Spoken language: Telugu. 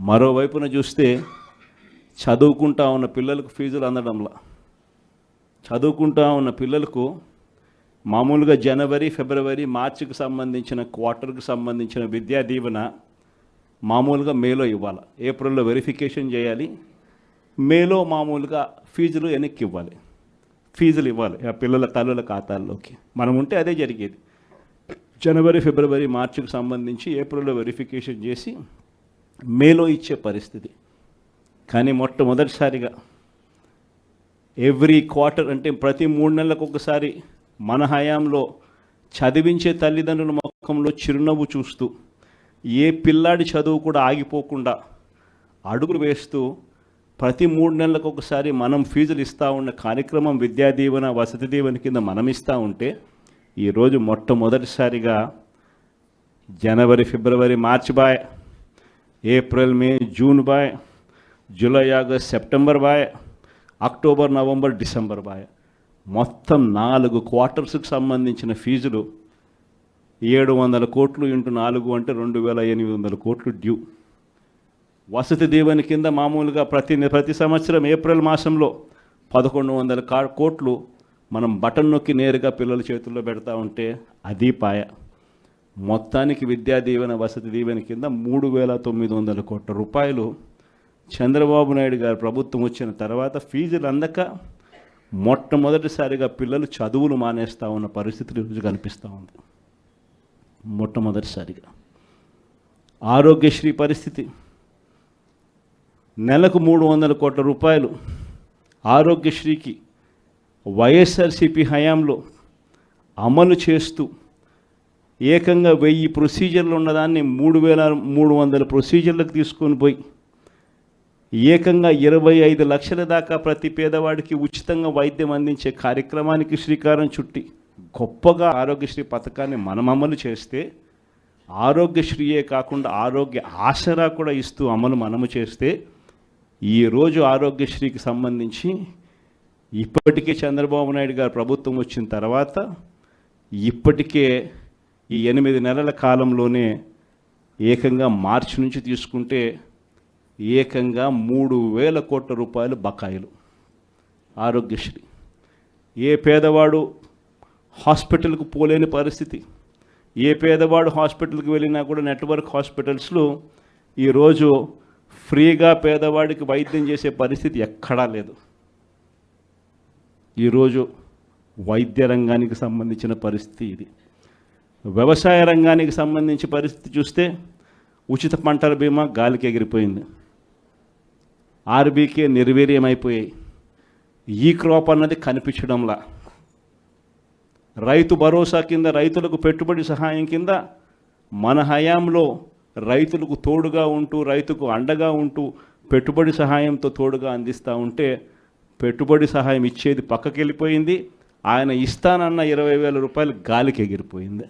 మరోవైపున చూస్తే చదువుకుంటా ఉన్న పిల్లలకు ఫీజులు అందడంలా. చదువుకుంటా ఉన్న పిల్లలకు మామూలుగా జనవరి ఫిబ్రవరి మార్చికి సంబంధించిన క్వార్టర్కి సంబంధించిన విద్యా దీవెన మామూలుగా మేలో ఇవ్వాలి. ఏప్రిల్లో వెరిఫికేషన్ చేయాలి. మేలో మామూలుగా ఫీజులు వెనక్కి ఇవ్వాలి. ఫీజులు ఇవ్వాలి ఆ పిల్లల తల్లుల ఖాతాల్లోకి. మనం ఉంటే అదే జరిగేది. జనవరి ఫిబ్రవరి మార్చికి సంబంధించి ఏప్రిల్లో వెరిఫికేషన్ చేసి మేలో ఇచ్చే పరిస్థితి. కానీ మొట్టమొదటిసారిగా ఎవ్రీ క్వార్టర్ అంటే ప్రతి మూడు నెలలకు ఒకసారి మన హయాంలో చదివించే తల్లిదండ్రుల ముఖంలో చిరునవ్వు చూస్తూ ఏ పిల్లాడి చదువు కూడా ఆగిపోకుండా అడుగులు వేస్తూ ప్రతి మూడు నెలలకు ఒకసారి మనం ఫీజులు ఇస్తూ ఉన్న కార్యక్రమం విద్యా దీవెన వసతి దీవెన కింద మనం ఇస్తూ ఉంటే ఈరోజు మొట్టమొదటిసారిగా జనవరి ఫిబ్రవరి మార్చి బాయ్ ఏప్రిల్ మే జూన్ బాయ్ జూలై ఆగస్ట్ సెప్టెంబర్ బాయ్ అక్టోబర్ నవంబర్ డిసెంబర్ బాయ్. మొత్తం నాలుగు క్వార్టర్స్కి సంబంధించిన ఫీజులు ఏడు వందల కోట్లు ఇంటూ నాలుగు అంటే రెండు వేల ఎనిమిది వందల కోట్లు డ్యూ. వసతి దీవెని కింద మామూలుగా ప్రతి ప్రతి సంవత్సరం ఏప్రిల్ మాసంలో పదకొండు వందల కా కోట్లు మనం బటన్ నొక్కి నేరుగా పిల్లల చేతుల్లో పెడతా ఉంటే అది పాయ. మొత్తానికి విద్యా దీవెన వసతి దీవెన కింద మూడు వేల తొమ్మిది వందల కోట్ల రూపాయలు చంద్రబాబు నాయుడు గారు ప్రభుత్వం వచ్చిన తర్వాత ఫీజులు అందక మొట్టమొదటిసారిగా పిల్లలు చదువులు మానేస్తూ ఉన్న పరిస్థితులు ఈరోజు కనిపిస్తూ ఉంది. మొట్టమొదటిసారిగా. ఆరోగ్యశ్రీ పరిస్థితి. నెలకు మూడు వందల కోట్ల రూపాయలు ఆరోగ్యశ్రీకి వైఎస్ఆర్సిపి హయాంలో అమలు చేస్తూ ఏకంగా వెయ్యి ప్రొసీజర్లు ఉన్నదాన్ని మూడు వేల మూడు వందల ప్రొసీజర్లకు తీసుకొని పోయి ఏకంగా ఇరవై ఐదు లక్షల దాకా ప్రతి పేదవాడికి ఉచితంగా వైద్యం అందించే కార్యక్రమానికి శ్రీకారం చుట్టి గొప్పగా ఆరోగ్యశ్రీ పథకాన్ని మనం అమలు చేస్తే ఆరోగ్యశ్రీయే కాకుండా ఆరోగ్య ఆసరా కూడా ఇస్తూ అమలు మనము చేస్తే ఈరోజు ఆరోగ్యశ్రీకి సంబంధించి ఇప్పటికే చంద్రబాబు నాయుడు గారు ప్రభుత్వం వచ్చిన తర్వాత ఇప్పటికే ఈ ఎనిమిది నెలల కాలంలోనే ఏకంగా మార్చి నుంచి తీసుకుంటే ఏకంగా మూడు వేల కోట్ల రూపాయలు బకాయిలు. ఆరోగ్యశ్రీ. ఏ పేదవాడు హాస్పిటల్కు పోలేని పరిస్థితి. ఏ పేదవాడు హాస్పిటల్కి వెళ్ళినా కూడా నెట్వర్క్ హాస్పిటల్స్లో ఈరోజు ఫ్రీగా పేదవాడికి వైద్యం చేసే పరిస్థితి ఎక్కడా లేదు. ఈరోజు వైద్య రంగానికి సంబంధించిన పరిస్థితి ఇది. వ్యవసాయ రంగానికి సంబంధించి పరిస్థితి చూస్తే ఉచిత పంటల బీమా గాలికి ఎగిరిపోయింది. ఆర్బీకే నిర్వీర్యమైపోయాయి. ఈ క్రాప్ అన్నది కనిపించడంలా. రైతు భరోసా కింద రైతులకు పెట్టుబడి సహాయం కింద మన హయాంలో రైతులకు తోడుగా ఉంటూ రైతుకు అండగా ఉంటూ పెట్టుబడి సహాయంతో తోడుగా అందిస్తూ ఉంటే పెట్టుబడి సహాయం ఇచ్చేది పక్కకి వెళ్ళిపోయింది ఆయన ఇస్తానన్న ఇరవై వేల రూపాయలు గాలికి ఎగిరిపోయింది.